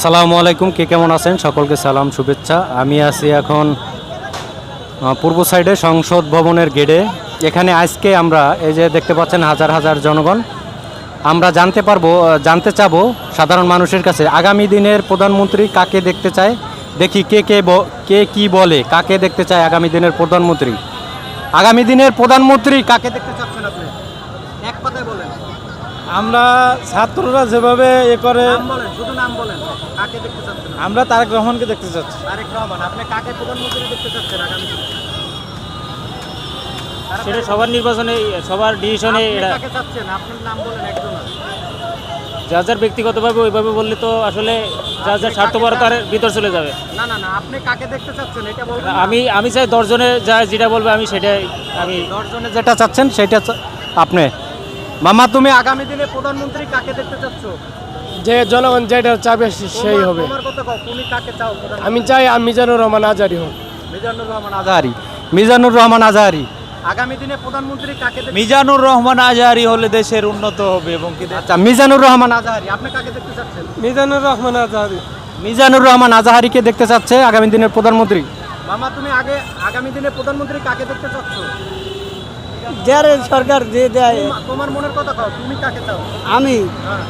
আসসালামু আলাইকুম, কে কেমন আছেন? সকলকে সালাম, শুভেচ্ছা। আমি আছি এখন পূর্ব সাইডে সংসদ ভবনের গেটে। এখানে আজকে আমরা, এই যে দেখতে পাচ্ছেন হাজার হাজার জনগণ, আমরা জানতে পারব জানতে চাবো সাধারণ মানুষের কাছে, আগামী দিনের প্রধানমন্ত্রী কাকে দেখতে চায়? দেখি কে কে কে কি বলে, কাকে দেখতে চায় আগামী দিনের প্রধানমন্ত্রী? আগামী দিনের প্রধানমন্ত্রী কাকে দেখতে চাচ্ছেন আপনি এক কথায় বলেন আমরা ছাত্ররা যেভাবে এ করে শুধু নাম বলেন কাকে দেখতে চাচ্ছেন? আমরা তারেক রহমানকে দেখতে চাচ্ছি। তারেক রহমান আপনি কাকে প্রধানমন্ত্রী দেখতে চাচ্ছেন আগামী সেটা সবার নির্বাচনে সবার ডিসিশনে এটা কাকে চাচ্ছেন? আপনার নাম বলেন একজন যার যার ব্যক্তিগতভাবে ওইভাবে বললে তো আসলে যার যার স্বার্থপরতার ভিতর চলে যাবে। না না না আপনি কাকে দেখতে চাচ্ছেন এটা বলবেন আমি আমি চাই দশজনে যা যেটা বলবে আমি সেটাই আমি দশজনে যেটা চাচ্ছেন সেটা আপনি মামা তুমি আগামী দিনে প্রধানমন্ত্রী কাকে দেখতে চাচ্ছ? যে জনগণ যেটা চাবে সেই হবে। তুমি কাকে চাও আমি চাই আমি মিজানুর রহমান আজারি হোক। মিজানুর রহমান আজহারি মিজানুর রহমান আজহারি আগামী দিনে প্রধানমন্ত্রী কাকে মিজানুর রহমান আজহারি হলে দেশের উন্নত হবে এবং কি আচ্ছা মিজানুর রহমান আজহারি আপনি কাকে দেখতে চাচ্ছেন? মিজানুর রহমান আজারি। মিজানুর রহমান আজহারিকে দেখতে চাচ্ছে আগামী দিনের প্রধানমন্ত্রী। মামা তুমি আগে আগামী দিনে প্রধানমন্ত্রী কাকে দেখতে চাচ্ছ? যার সরকার যে দেয়। তোমার মনের কথা কও তুমি কাকে চাও? আমি? হ্যাঁ।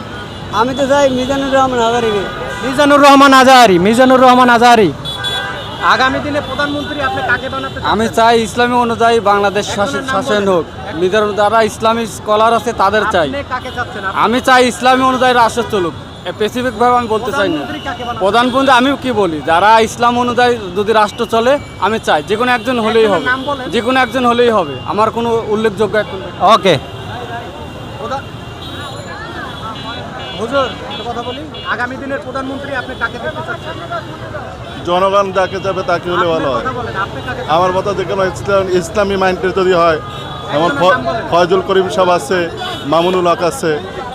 আমি তো চাই মিজানুর রহমান হাজারিকে মিজানুর রহমান আজহারি মিজানুর রহমান আজহারি আগামী দিনে প্রধানমন্ত্রী আপনি কাকে বানাতে? আমি চাই ইসলামী অনুযায়ী বাংলাদেশ শাসন শাসন হোক। নিজের যারা ইসলামী স্কলার আছে তাদের চাই। আপনি কাকে চাচ্ছেন? আমি চাই ইসলামী অনুযায়ী রাষ্ট্র চলুক। স্পেসিফিক ভাবে আমি বলতে চাই না। প্রধানমন্ত্রী আমি কি বলি? যারা ইসলাম অনুযায়ী যদি রাষ্ট্র চলে আমি চাই। যে কোনো একজন হলেই হবে। যে কোনো একজন হলেই হবে। আমার কোনো উল্লেখযোগ্য ওকে হুজুর কথা বলি। আগামী দিনের প্রধানমন্ত্রী আপনি কাকে দেখতে চাচ্ছেন? জনগণ যাকে যাবে তাকে হলে ভালো হয়। আমার মতো যে কোনো ইসলাম ইসলামী মাইন্ডের যদি হয় যেমন ফয়জুল করিম সাহেব আছে মামুনুল হক আছে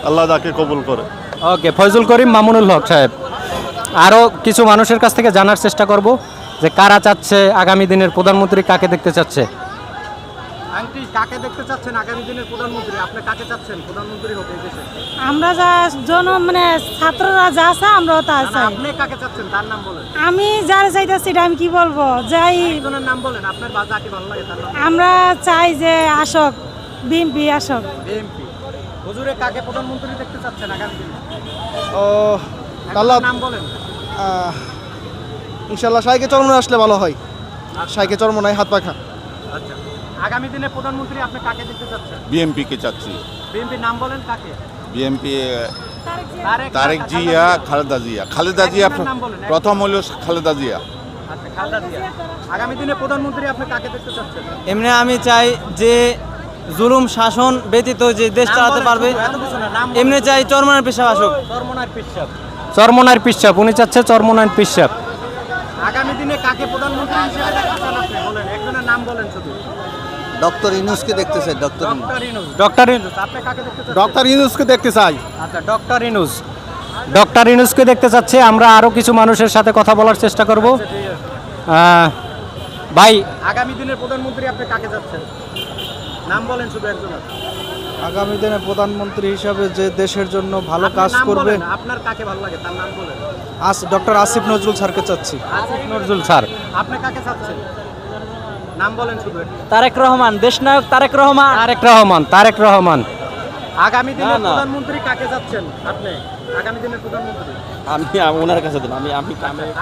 আল্লাহ যাকে কবুল করে। ওকে ফয়জুল করিম মামুনুল হক সাহেব। আরও কিছু মানুষের কাছ থেকে জানার চেষ্টা করব যে কারা চাচ্ছে আগামী দিনের প্রধানমন্ত্রী কাকে দেখতে চাচ্ছে? কাকে দেখতে চাচ্ছেন আগামী দিনের প্রধানমন্ত্রী? আপনি কাকে চাচ্ছেন? প্রধানমন্ত্রী হোক এই দেশে। আমরা যা জন মানে ছাত্ররা যা আছে আমরাও তা আপনি কাকে চাচ্ছেন? তার নাম বলেন। আমি যার চাইতেছি এটা আমি কি বলব? যাই একজনের নাম বলেন আপনার বা যাকে ভালো লাগে তার নাম আমরা চাই যে আসক বিএমপি আসক। বিএমপি হুজুরে কাকে প্রধানমন্ত্রী দেখতে চাচ্ছেন আগামী দিনে? ও নাম বলেন। ইনশাল্লাহ সাইকে চরমনে আসলে ভালো হয়। সাইকে চরমনায় হাত পাখা আচ্ছা। আগামী দিনে প্রধানমন্ত্রী আপনি কাকে দেখতে চাচ্ছেন? বিএমপিকে চাচ্ছি। বিএনপি নাম বলেন কাকে? বিএমপি তারেক জিয়া। খালেদা জিয়া খালেদা জিয়া। একজনের নাম বলেন, প্রথম হলো খালেদা জিয়া। আচ্ছা খালেদা জিয়া। আগামী দিনে প্রধানমন্ত্রী আপনি কাকে দেখতে চাচ্ছেন? এমনি আমি চাই যে জুলুম শাসন ব্যতীত যে দেশ চালাতে পারবে। এমনি চাই চরমনের পেশা আসুক। চরমনার পিসাব চরমনার পিসাব উনি চাচ্ছে চরমনার পিসাব আগামী দিনে কাকে প্রধানমন্ত্রী হিসেবে চান বলেন একজনের নাম বলেন শুধু। ডক্টর ইনুসকে দেখতে চাই doctor doctor Yunus. Doctor Yunus. আপনি কাকে দেখতে চাচ্ছেন? ডক্টর ইউনুসকে দেখতে চাই। আচ্ছা ডক্টর ইনুস। ডক্টর ইনুসকে দেখতে চাচ্ছে আমরা আরও কিছু মানুষের সাথে কথা বলার চেষ্টা করব। ভাই। আগামী দিনের প্রধানমন্ত্রী আপনি কাকে যাচ্ছেন নাম বলেন শুধু একজনের আগামী দিনে প্রধানমন্ত্রী হিসাবে যে দেশের জন্য ভালো কাজ করবে আপনার কাকে ভালো লাগে? তার নাম বলেন। আস ডক্টর আসিফ নজরুল স্যারকে চাচ্ছি। আসিফ নজরুল স্যার। আপনি কাকে চাচ্ছেন? নাম বলেন শুধু তারেক রহমান দেশনায়ক তারেক রহমান। তারেক রহমান তারেক রহমান। আগামী দিনের প্রধানমন্ত্রী কাকে যাচ্ছেন আপনি? আগামী দিনের প্রধানমন্ত্রী। আমি ওনার কাছে দেন আমি আমি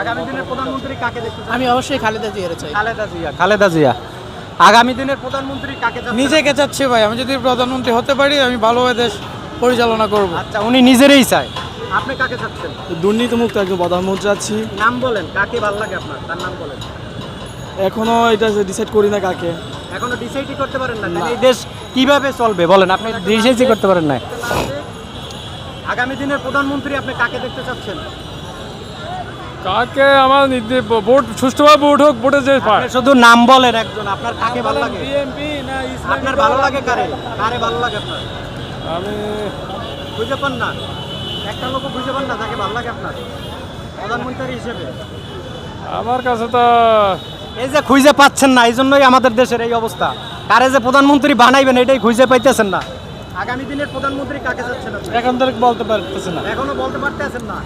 আগামী দিনের প্রধানমন্ত্রী কাকে দেখতে আমি অবশ্যই খালেদা জিয়ার চাই। খালেদা জিয়া খালেদা জিয়া। আগামী দিনের প্রধানমন্ত্রী কাকে চাচ্ছেন? নিজেকে চাচ্ছি ভাই আমি যদি প্রধানমন্ত্রী হতে পারি আমি ভালোভাবে দেশ পরিচালনা করব। আচ্ছা উনি নিজেরই চায়। আপনি কাকে চাচ্ছেন? দুর্নীতিমুক্ত একজন প্রধানমন্ত্রী আছি। নাম বলেন কাকে ভালো লাগে আপনার? তার নাম বলেন। এখনও এটা ডিসাইড করি না কাকে। এখনও ডিসাইডই করতে পারেন না তাহলে এই দেশ কীভাবে চলবে? বলেন আপনি ডিসাইডই করতে পারেন না। আগামী দিনের প্রধানমন্ত্রী আপনি কাকে দেখতে চাচ্ছেন? কাকে আমার ভোট সুষ্ঠুভাবে ভোট হোক ভোটে যে আপনি শুধু নাম বলেন একজন আপনার কাকে ভালো লাগে? আপনার ভালো লাগে কারে? কারে ভালো লাগে আপনার? আমি বুঝতে পান না। একটা লোক বুঝতে পান না তাকে ভালো লাগে আপনার? প্রধানমন্ত্রী হিসেবে। আমার কাছে তো এই যে খুঁজে পাচ্ছেন না এই জন্যই আমাদের দেশের এই অবস্থা। কারে যে প্রধানমন্ত্রী বানাইবেন এটাই খুঁজে পাইতেছেন না। আগামী দিনের প্রধানমন্ত্রী কাকে আপনি? এখন তো বলতে পারতেছে না। এখনও বলতে পারতেছেন না।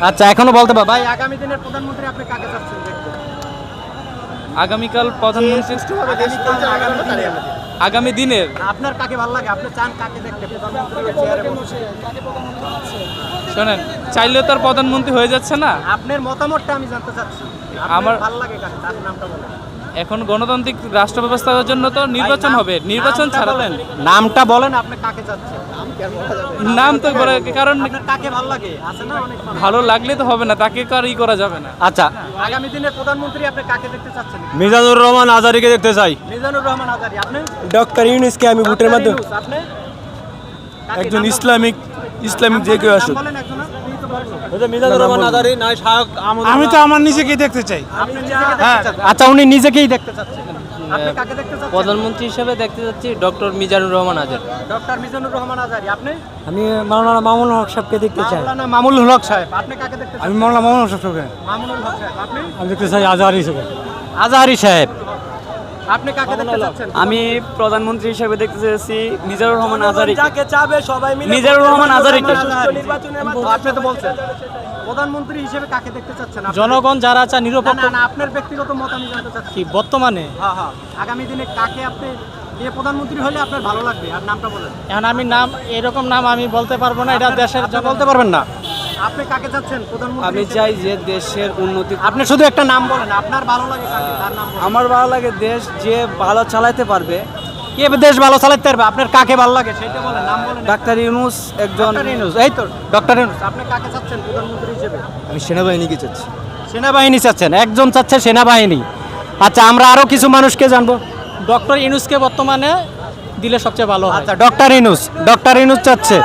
আচ্ছা এখনও বলতে পারব ভাই আগামী দিনের প্রধানমন্ত্রী আপনি কাকে চাচ্ছেন দেখতে? আগামীকাল প্রধানমন্ত্রী আগামী দিনের। আপনার কাকে ভালো লাগে? আপনি চান কাকে দেখতে? প্রধানমন্ত্রী চেয়ারে বসে? শোনেন চাইলেও তার প্রধানমন্ত্রী হয়ে যাচ্ছে না। আপনার মতামতটা আমি জানতে চাচ্ছি। আমার আমার- ভালো লাগে কাকে? তার নামটা বলেন। এখন গণতান্ত্রিক রাষ্ট্র ব্যবস্থার জন্য তো নির্বাচন হবে। নির্বাচন ছাড়া নামটা বলেন আপনি কাকে চাচ্ছেন? নাম তো করে কারণ কাকে ভালো লাগে? আছে না অনেক ভালো লাগলে তো হবে না তাকে কার ই করা যাবে না। আচ্ছা। আগামী দিনের প্রধানমন্ত্রী আপনি কাকে দেখতে চাচ্ছেন? মিজানুর রহমান আজারিকে দেখতে চাই। মিজানুর রহমান আজারি আপনি? ডক্টর ইউনুসকে আমি ভোটের মাধ্যমে আপনি? একজন ইসলামিক ইসলামিক? যে কেউ আসুক। বলেন একজন, আপনি তো বলেন। মিজানুর রহমান আজারি নাই আমি তো আমার নিজেকেই দেখতে চাই। আপনি নিজেকে দেখতে চাচ্ছেন? আচ্ছা উনি নিজেকেই দেখতে চাচ্ছেন। আপনি কাকে দেখতে চাচ্ছেন? প্রধানমন্ত্রী হিসেবে দেখতে যাচ্ছি ডক্টর মিজানুর রহমান আজাদ ডক্টর মিজানুর রহমান আজারি আপনি? আমি মাওলানা মামুন হক সাহেবকে দেখতে চাই। মাওলানা মামুল হক সাহেব আপনি কাকে দেখতে চাচ্ছেন? মাওলানা মামুন হক সাহেবকে। মামুনুল হক সাহেব আপনি? আমি দেখতে চাই আজহারি হিসেবে আজাহারি সাহেব আপনি কাকে দেখতে চাচ্ছেন আমি প্রধানমন্ত্রী হিসেবে দেখতে চাইছি মিজানুর রহমান আজারি যাকে চাবে সবাই মিলে মিজানুর রহমান আপনি তো বলছেন। প্রধানমন্ত্রী হিসেবে কাকে দেখতে চাচ্ছেন জনগণ যারা চা নিরপেক্ষ না না আপনার ব্যক্তিগত মত আমি জানতে চাচ্ছি। কি বর্তমানে? হ্যাঁ হ্যাঁ। আগামী দিনে কাকে আপনি প্রধানমন্ত্রী হলে আপনার ভালো লাগবে? আর নামটা বলেন। এখন আমি নাম এরকম নাম আমি বলতে পারব না এটা দেশের বলতে পারবেন না? আপনি কাকে চাচ্ছেন? প্রধানমন্ত্রী আমি চাই যে দেশের উন্নতি আপনি শুধু একটা নাম বলেন আপনার ভালো লাগে কাকে? তার নাম বলেন। আমার ভালো লাগে দেশ যে ভালো চালাইতে পারবে। কে দেশ ভালো চালাতে পারবে? আপনার কাকে ভালো লাগে? সেটা বলেন নাম বলেন ডাক্তার ইউনুস একজন ডক্টর ইউনূস এই তো ডক্টর ইউনূস আপনি কাকে চাচ্ছেন প্রধানমন্ত্রী হিসেবে? আমি সেনাবাহিনীকে চাচ্ছি। সেনাবাহিনী চাচ্ছেন একজন চাচ্ছে সেনাবাহিনী। আচ্ছা আমরা আরও কিছু মানুষকে জানব। ডক্টর ইনুসকে বর্তমানে দিলে সবচেয়ে ভালো হয়। আচ্ছা ডক্টর ইনুস ডক্টর ইনুস চাচ্ছে।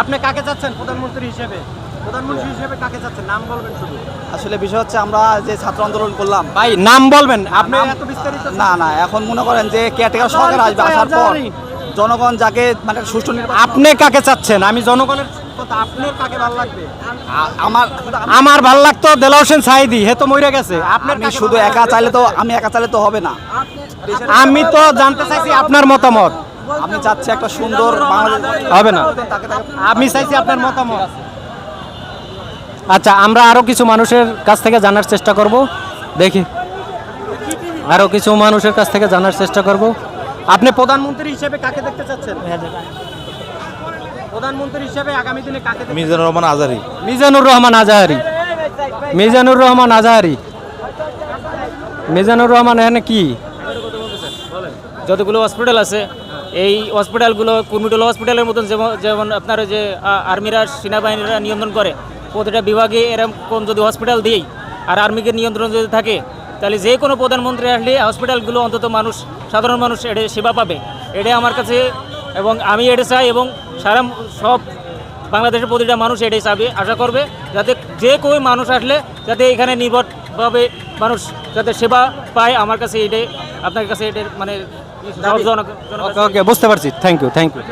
আপনি কাকে চাচ্ছেন? প্রধানমন্ত্রী হিসেবে? প্রধানমন্ত্রী হিসেবে কাকে চাচ্ছেন? নাম বলবেন শুধু। আসলে বিষয় হচ্ছে আমরা যে ছাত্র আন্দোলন করলাম ভাই নাম বলবেন। আপনি এত বিস্তারিত না না এখন মনে করেন যে কেয়ারটেকার সরকার আসবে আসার পর জনগণ যাকে মানে সুষ্ঠু আপনি কাকে চাচ্ছেন? আমি জনগণের কথা আপনার কাকে ভালো লাগবে? আমার আমার ভালো লাগতো দেলা হোসেন সাইদি হে তো মরে গেছে। আপনার শুধু একা চাইলে তো আমি একা চাইলে তো হবে না। আমি তো জানতে চাইছি আপনার মতামত। আমি চাচ্ছি একটা সুন্দর হবে না। আমি চাইছি আপনার মতামত। আচ্ছা আমরা আরও কিছু মানুষের কাছ থেকে জানার চেষ্টা করব। দেখি। আরও কিছু মানুষের কাছ থেকে জানার চেষ্টা করব। আপনি প্রধানমন্ত্রী হিসেবে কাকে দেখতে চাচ্ছেন? প্রধানমন্ত্রী হিসেবে আগামী দিনে কাকে মিজানুর রহমান আজারি। মিজানুর রহমান আজাহারি মিজানুর রহমান আজাহারি মিজানুর রহমান এখানে কি? যতগুলো হসপিটাল আছে এই হসপিটালগুলো কুর্মিটোলা হসপিটালের মতন যেমন যেমন আপনার যে আর্মিরা, সেনাবাহিনীরা নিয়ন্ত্রণ করে, প্রতিটা বিভাগে এরকম যদি হসপিটাল দিই আর আর্মিকে নিয়ন্ত্রণ যদি থাকে, তাহলে যে কোনো প্রধানমন্ত্রী আসলে হসপিটালগুলো অন্তত মানুষ, সাধারণ মানুষ এটা সেবা পাবে। এটা আমার কাছে, এবং আমি এটা চাই, এবং সারা সব বাংলাদেশের প্রতিটা মানুষ এটাই চাবে, আশা করবে, যাতে যে কোনো মানুষ আসলে যাতে এখানে নির্ভরভাবে মানুষ যাতে সেবা পায়, আমার কাছে এটাই, আপনার কাছে এটার মানে ওকে বুঝতে পারছি। Thank you thank you